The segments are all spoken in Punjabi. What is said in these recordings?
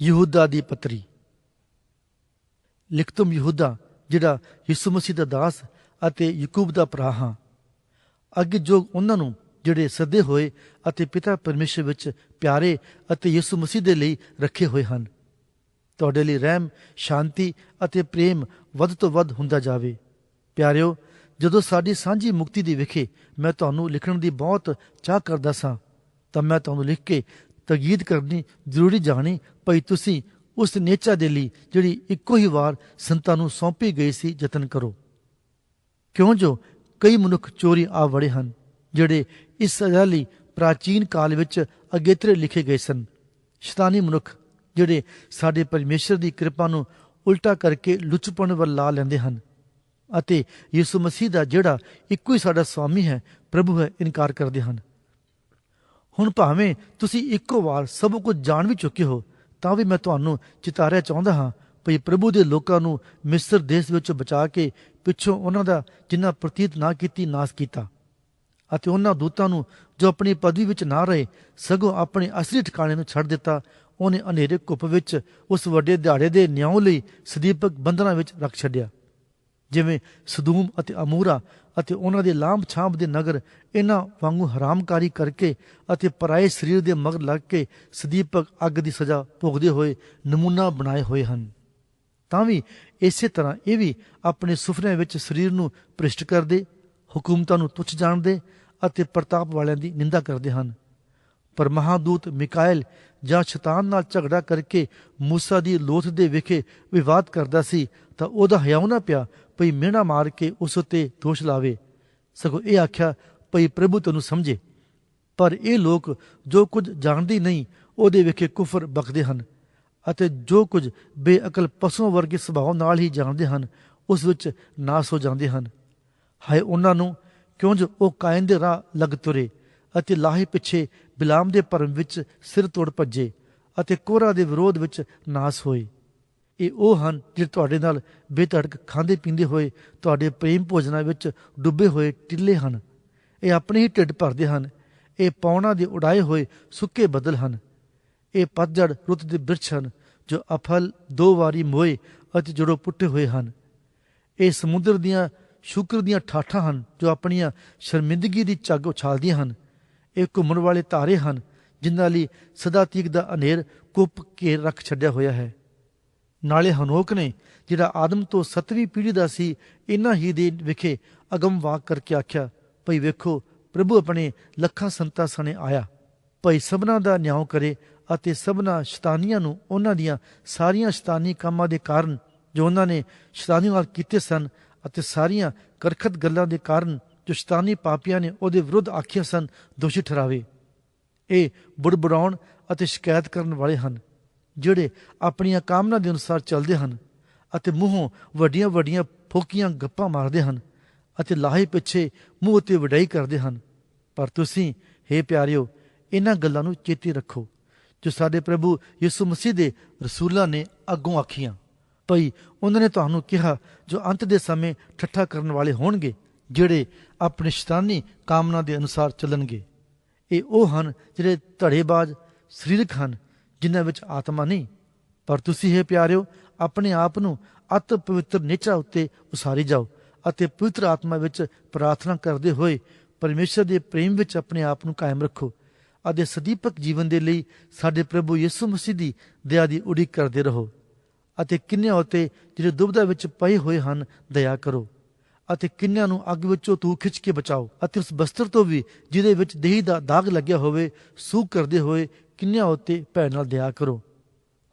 ਯਹੂਦਾ ਦੀ ਪਤਰੀ। ਲਿਖਤਮ ਯਹੂਦਾ, ਜਿਹੜਾ ਯਿਸੂ ਮਸੀਹ ਦਾ ਦਾਸ ਅਤੇ ਯਕੂਬ ਦਾ ਭਰਾ ਹਾਂ। ਅੱਗੇ ਜੋ ਉਹਨਾਂ ਨੂੰ ਜਿਹੜੇ ਸੱਦੇ ਹੋਏ ਅਤੇ ਪਿਤਾ ਪਰਮੇਸ਼ਰ ਵਿੱਚ ਪਿਆਰੇ ਅਤੇ ਯਿਸੂ ਮਸੀਹ ਦੇ ਲਈ ਰੱਖੇ ਹੋਏ ਹਨ, ਤੁਹਾਡੇ ਲਈ ਰਹਿਮ, ਸ਼ਾਂਤੀ ਅਤੇ ਪ੍ਰੇਮ ਵੱਧ ਤੋਂ ਵੱਧ ਹੁੰਦਾ ਜਾਵੇ। ਪਿਆਰਿਓ, ਜਦੋਂ ਸਾਡੀ ਸਾਂਝੀ ਮੁਕਤੀ ਦੀ ਵਿਖੇ ਮੈਂ ਤੁਹਾਨੂੰ ਲਿਖਣ ਦੀ ਬਹੁਤ ਚਾਹ ਕਰਦਾ ਸਾਂ, ਤਾਂ ਮੈਂ ਤੁਹਾਨੂੰ ਲਿਖ ਕੇ ਤਗੀਦ ਕਰਨੀ ਜ਼ਰੂਰੀ ਜਾਣੀ ਭਈ ਤੁਸੀਂ ਉਸ ਨੇਚਾ ਦੇ ਲਈ ਜਿਹੜੀ ਇੱਕੋ ਹੀ ਵਾਰ ਸੰਤਾਂ ਨੂੰ ਸੌਂਪੀ ਗਈ ਸੀ ਯਤਨ ਕਰੋ। ਕਿਉਂ ਜੋ ਕਈ ਮਨੁੱਖ ਚੋਰੀ ਆ ਵੜੇ ਹਨ, ਜਿਹੜੇ ਇਸ ਸਜ਼ਾ ਲਈ ਪ੍ਰਾਚੀਨ ਕਾਲ ਵਿੱਚ ਅਗੇਤਰੇ ਲਿਖੇ ਗਏ ਸਨ। ਸ਼ੈਤਾਨੀ ਮਨੁੱਖ ਜਿਹੜੇ ਸਾਡੇ ਪਰਮੇਸ਼ਰ ਦੀ ਕਿਰਪਾ ਨੂੰ ਉਲਟਾ ਕਰਕੇ ਲੁੱਚਪਣ ਵੱਲ ਲਾ ਲੈਂਦੇ ਹਨ ਅਤੇ ਯਿਸੂ ਮਸੀਹ ਦਾ ਜਿਹੜਾ ਇੱਕੋ ਹੀ ਸਾਡਾ ਸਵਾਮੀ ਹੈ, ਪ੍ਰਭੂ ਹੈ, ਇਨਕਾਰ ਕਰਦੇ ਹਨ। ਹੁਣ ਭਾਵੇਂ ਤੁਸੀਂ ਇੱਕੋ ਵਾਰ ਸਭ ਕੁਝ ਜਾਣ ਵੀ ਚੁੱਕੇ ਹੋ, ਤਾਂ ਵੀ ਮੈਂ ਤੁਹਾਨੂੰ ਚਿਤਾਰਿਆ ਚਾਹੁੰਦਾ ਹਾਂ ਭਈ ਪ੍ਰਭੂ ਦੇ ਲੋਕਾਂ ਨੂੰ ਮਿਸਰ ਦੇਸ਼ ਵਿੱਚ ਬਚਾ ਕੇ ਪਿੱਛੋਂ ਉਹਨਾਂ ਦਾ ਜਿੰਨਾ ਪ੍ਰਤੀਤ ਨਾ ਕੀਤੀ, ਨਾਸ ਕੀਤਾ। ਅਤੇ ਉਹਨਾਂ ਦੂਤਾਂ ਨੂੰ ਜੋ ਆਪਣੀ ਪਦਵੀ ਵਿੱਚ ਨਾ ਰਹੇ, ਸਗੋਂ ਆਪਣੇ ਅਸਲੀ ਠਿਕਾਣੇ ਨੂੰ ਛੱਡ ਦਿੱਤਾ, ਉਹਨੇ ਹਨੇਰੇ ਕੁੱਪ ਵਿੱਚ ਉਸ ਵੱਡੇ ਦਿਹਾੜੇ ਦੇ ਨਿਆਂ ਲਈ ਸਦੀਪਕ ਬੰਧਨਾਂ ਵਿੱਚ ਰੱਖ ਛੱਡਿਆ। ਜਿਵੇਂ ਸਦੂਮ ਅਤੇ ਅਮੂਰਾ ਅਤੇ ਉਹਨਾਂ ਦੇ ਲਾਂਭ ਛਾਂਭ ਦੇ ਨਗਰ ਇਹਨਾਂ ਵਾਂਗੂ ਹਰਾਮਕਾਰੀ ਕਰਕੇ ਅਤੇ ਪਰਾਏ ਸਰੀਰ ਦੇ ਮਗਰ ਲੱਗ ਕੇ ਸਦੀਪਕ ਅੱਗ ਦੀ ਸਜ਼ਾ ਭੋਗਦੇ ਹੋਏ ਨਮੂਨਾ ਬਣਾਏ ਹੋਏ ਹਨ ਤਾਂ ਵੀ ਇਸੇ ਤਰ੍ਹਾਂ ਇਹ ਵੀ ਆਪਣੇ ਸੁਪਨਿਆਂ ਵਿੱਚ ਸਰੀਰ ਨੂੰ ਭ੍ਰਿਸ਼ਟ ਕਰਦੇ ਹਕੂਮਤਾਂ ਨੂੰ ਤੁੱਛ ਜਾਣਦੇ ਅਤੇ ਪ੍ਰਤਾਪ ਵਾਲਿਆਂ ਦੀ ਨਿੰਦਾ ਕਰਦੇ ਹਨ ਪਰ ਮਹਾਦੂਤ ਮਿਕਾਇਲ ਜਾਂ ਸ਼ੈਤਾਨ ਨਾਲ ਝਗੜਾ ਕਰਕੇ موسی ਦੀ ਲੋਥ ਦੇ ਵਿਖੇ ਵਿਵਾਦ ਕਰਦਾ ਸੀ ਤਾਂ ਉਹਦਾ ਹਿਆਉ ਨਾ ਪਿਆ ਭਈ ਮਿਹਣਾ ਮਾਰ ਕੇ ਉਸ ਉੱਤੇ ਦੋਸ਼ ਲਾਵੇ। ਸਗੋਂ ਇਹ ਆਖਿਆ, ਭਈ ਪ੍ਰਭੂ ਤੈਨੂੰ ਸਮਝੇ। ਪਰ ਇਹ ਲੋਕ ਜੋ ਕੁਝ ਜਾਣਦੇ ਨਹੀਂ, ਉਹਦੇ ਵਿਖੇ ਕੁਫਰ ਬਖਦੇ ਹਨ ਅਤੇ ਜੋ ਕੁਝ ਬੇਅਕਲ ਪਸ਼ੂਆਂ ਵਰਗੇ ਸੁਭਾਅ ਨਾਲ ਹੀ ਜਾਣਦੇ ਹਨ, ਉਸ ਵਿੱਚ ਨਾਸ ਹੋ ਜਾਂਦੇ ਹਨ। ਹਾਏ ਉਹਨਾਂ ਨੂੰ, ਕਿਉਂ ਜੋ ਉਹ ਕਾਇਨ ਦੇ ਰਾਹ ਲੱਗ ਤੁਰੇ ਅਤੇ ਲਾਹੇ ਪਿੱਛੇ ਬਿਲਾਮ ਦੇ ਭਰਮ ਵਿੱਚ ਸਿਰ ਤੋੜ ਭੱਜੇ ਅਤੇ ਕੋਰਾ ਦੇ ਵਿਰੋਧ ਵਿੱਚ ਨਾਸ ਹੋਏ। ਇਹ ਉਹ ਹਨ ਜਿਹੜੇ ਤੁਹਾਡੇ ਨਾਲ ਬੇਧੜਕ ਖਾਂਦੇ ਪੀਂਦੇ ਹੋਏ ਤੁਹਾਡੇ ਪ੍ਰੇਮ ਭੋਜਨਾਂ ਵਿੱਚ ਡੁੱਬੇ ਹੋਏ ਟਿੱਲੇ ਹਨ। ਇਹ ਆਪਣੇ ਹੀ ਢਿੱਡ ਭਰਦੇ ਹਨ। ਇਹ ਪੌਣਾ ਦੇ ਉਡਾਏ ਹੋਏ ਸੁੱਕੇ ਬਦਲ ਹਨ। ਇਹ ਪਤਝੜ ਰੁੱਤ ਦੇ ਬਿਰਛ ਹਨ, ਜੋ ਅਫਲ ਦੋ ਵਾਰੀ ਮੋਏ ਅਤੇ ਜੜੋਂ ਪੁੱਟੇ ਹੋਏ ਹਨ। ਇਹ ਸਮੁੰਦਰ ਦੀਆਂ, ਸ਼ੁਕਰ ਦੀਆਂ ਠਾਠਾਂ ਹਨ, ਜੋ ਆਪਣੀਆਂ ਸ਼ਰਮਿੰਦਗੀ ਦੀ ਝੱਗ ਉਛਾਲਦੀਆਂ ਹਨ। ਇਹ ਘੁੰਮਣ ਵਾਲੇ ਤਾਰੇ ਹਨ, ਜਿਨ੍ਹਾਂ ਲਈ ਸਦਾ ਤੀਕ ਦਾ ਹਨੇਰ ਕੁੱਪ ਕੇ ਰੱਖ ਛੱਡਿਆ ਹੋਇਆ ਹੈ। ਨਾਲੇ ਹਨੋਕ ਨੇ, ਜਿਹੜਾ ਆਦਮ ਤੋਂ 7ਵੀਂ ਪੀੜ੍ਹੀ ਦਾ ਸੀ, ਇਨਾਂ ਹੀ ਦੇ ਵਿਖੇ ਅਗਮਵਾਕ ਕਰਕੇ ਆਖਿਆ, ਭਈ ਵੇਖੋ, ਪ੍ਰਭੂ ਆਪਣੇ ਲੱਖਾਂ ਸੰਤਾਂ ਸਣੇ ਆਇਆ। ਭਈ ਸਭਨਾ ਦਾ ਨਿਆਂ ਕਰੇ ਅਤੇ ਸਭਨਾ ਸ਼ੈਤਾਨੀਆਂ ਨੂੰ ਉਹਨਾਂ ਦੀਆਂ ਸਾਰੀਆਂ ਸ਼ੈਤਾਨੀ ਕੰਮਾਂ ਦੇ ਕਾਰਨ ਜੋ ਉਹਨਾਂ ਨੇ ਸ਼ੈਤਾਨੀ ਨਾਲ ਕੀਤੇ ਸਨ ਅਤੇ ਸਾਰੀਆਂ ਕਰਖਤ ਗੱਲਾਂ ਦੇ ਕਾਰਨ ਜੋ ਸ਼ੈਤਾਨੀ ਪਾਪੀਆਂ ਨੇ ਉਹਦੇ ਵਿਰੁੱਧ ਆਖਿਆ ਸਨ, ਦੋਸ਼ੀ ਠਹਿਰਾਵੇ। ਇਹ ਬੁੜਬੁੜਾਉਣ ਅਤੇ ਸ਼ਿਕਾਇਤ ਕਰਨ ਵਾਲੇ ਹਨ। ਜਿਹੜੇ ਆਪਣੀਆਂ ਕਾਮਨਾ ਦੇ ਅਨੁਸਾਰ ਚੱਲਦੇ ਹਨ ਅਤੇ ਮੂੰਹੋਂ ਵੱਡੀਆਂ ਵੱਡੀਆਂ ਫੋਕੀਆਂ ਗੱਪਾਂ ਮਾਰਦੇ ਹਨ ਅਤੇ ਲਾਹੇ ਪਿੱਛੇ ਮੂੰਹ ਤੇ ਵਡਾਈ ਕਰਦੇ ਹਨ। ਪਰ ਤੁਸੀਂ हे ਪਿਆਰਿਓ, ਇਹਨਾਂ ਗੱਲਾਂ ਨੂੰ ਚੇਤੇ ਰੱਖੋ, ਜੋ ਸਾਡੇ ਪ੍ਰਭੂ ਯਿਸੂ ਮਸੀਹ ਦੇ ਰਸੂਲਾਂ ਨੇ ਅੱਗੋਂ ਆਖੀਆਂ। ਭਈ, ਉਹਨਾਂ ਨੇ ਤੁਹਾਨੂੰ ਕਿਹਾ, ਜੋ ਅੰਤ ਦੇ ਸਮੇਂ ਠੱਠਾ ਕਰਨ ਵਾਲੇ ਹੋਣਗੇ, ਜਿਹੜੇ ਆਪਣੇ ਸ਼ੈਤਾਨੀ ਕਾਮਨਾ ਦੇ ਅਨੁਸਾਰ ਚੱਲਣਗੇ। ਇਹ ਉਹ ਹਨ ਜਿਹੜੇ ਧੜੇਬਾਜ਼, ਸਰੀਰਕ ਹਨ ਜਿਨ੍ਹਾਂ ਵਿੱਚ ਆਤਮਾ ਨਹੀਂ। ਪਰ ਤੁਸੀਂ ਇਹ ਪਿਆਰਿਓ, ਆਪਣੇ ਆਪ ਨੂੰ ਅਤ ਪਵਿੱਤਰ ਨਿਚਾ ਉੱਤੇ ਉਸਾਰੀ ਜਾਓ ਅਤੇ ਪਵਿੱਤਰ ਆਤਮਾ ਵਿੱਚ ਪ੍ਰਾਰਥਨਾ ਕਰਦੇ ਹੋਏ ਪਰਮੇਸ਼ਰ ਦੇ ਪ੍ਰੇਮ ਵਿੱਚ ਆਪਣੇ ਆਪ ਨੂੰ ਕਾਇਮ ਰੱਖੋ ਅਤੇ ਸਦੀਪਕ ਜੀਵਨ ਦੇ ਲਈ ਸਾਡੇ ਪ੍ਰਭੂ ਯਿਸੂ ਮਸੀਹ ਦੀ ਦਇਆ ਦੀ ਉਡੀਕ ਕਰਦੇ ਰਹੋ ਅਤੇ ਕਿੰਨਿਆਂ ਉਤੇ ਜਿਹੜੇ ਦੁਬਦਾ ਵਿੱਚ ਪਏ ਹੋਏ ਹਨ, ਦਇਆ ਕਰੋ ਅਤੇ ਕਿੰਨਿਆਂ ਨੂੰ ਅੱਗ ਵਿੱਚੋਂ ਤੂੰ ਖਿੱਚ ਕੇ ਬਚਾਓ ਅਤੇ ਉਸ ਬਸਤਰ ਤੋਂ ਵੀ ਜਿਹਦੇ ਵਿੱਚ ਦੇਹੀ ਦਾ ਦਾਗ ਲੱਗਿਆ ਹੋਵੇ ਸੂਖ ਕਰਦੇ ਹੋਏ ਕਿੰਨਿਆਂ ਉੱਤੇ ਭੈ ਨਾਲ ਦਇਆ ਕਰੋ।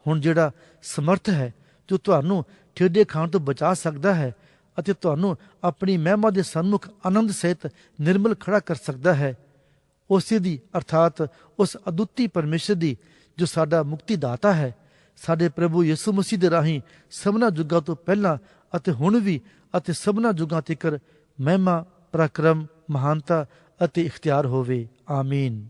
ਹੁਣ ਜਿਹੜਾ ਸਮਰਥ ਹੈ, ਜੋ ਤੁਹਾਨੂੰ ਠੇਡੇ ਖਾਣ ਤੋਂ ਬਚਾ ਸਕਦਾ ਹੈ ਅਤੇ ਤੁਹਾਨੂੰ ਆਪਣੀ ਮਹਿਮਾ ਦੇ ਸਨਮੁਖ ਆਨੰਦ ਸਹਿਤ ਨਿਰਮਲ ਖੜਾ ਕਰ ਸਕਦਾ ਹੈ, ਉਸੇ ਦੀ ਅਰਥਾਤ ਉਸ ਅਦੁੱਤੀ ਪਰਮੇਸ਼ਰ ਦੀ ਜੋ ਸਾਡਾ ਮੁਕਤੀ ਦਾਤਾ ਹੈ, ਸਾਡੇ ਪ੍ਰਭੂ ਯਿਸੂ ਮਸੀਹ ਦੇ ਰਾਹੀਂ ਸਭਨਾ ਯੁੱਗਾਂ ਤੋਂ ਪਹਿਲਾਂ ਅਤੇ ਹੁਣ ਵੀ ਅਤੇ ਸਭਨਾ ਯੁੱਗਾਂ ਤੱਕ ਮਹਿਮਾ, ਪ੍ਰਕਰਮ, ਮਹਾਨਤਾ ਅਤੇ ਇਖਤਿਆਰ ਹੋਵੇ। ਆਮੀਨ।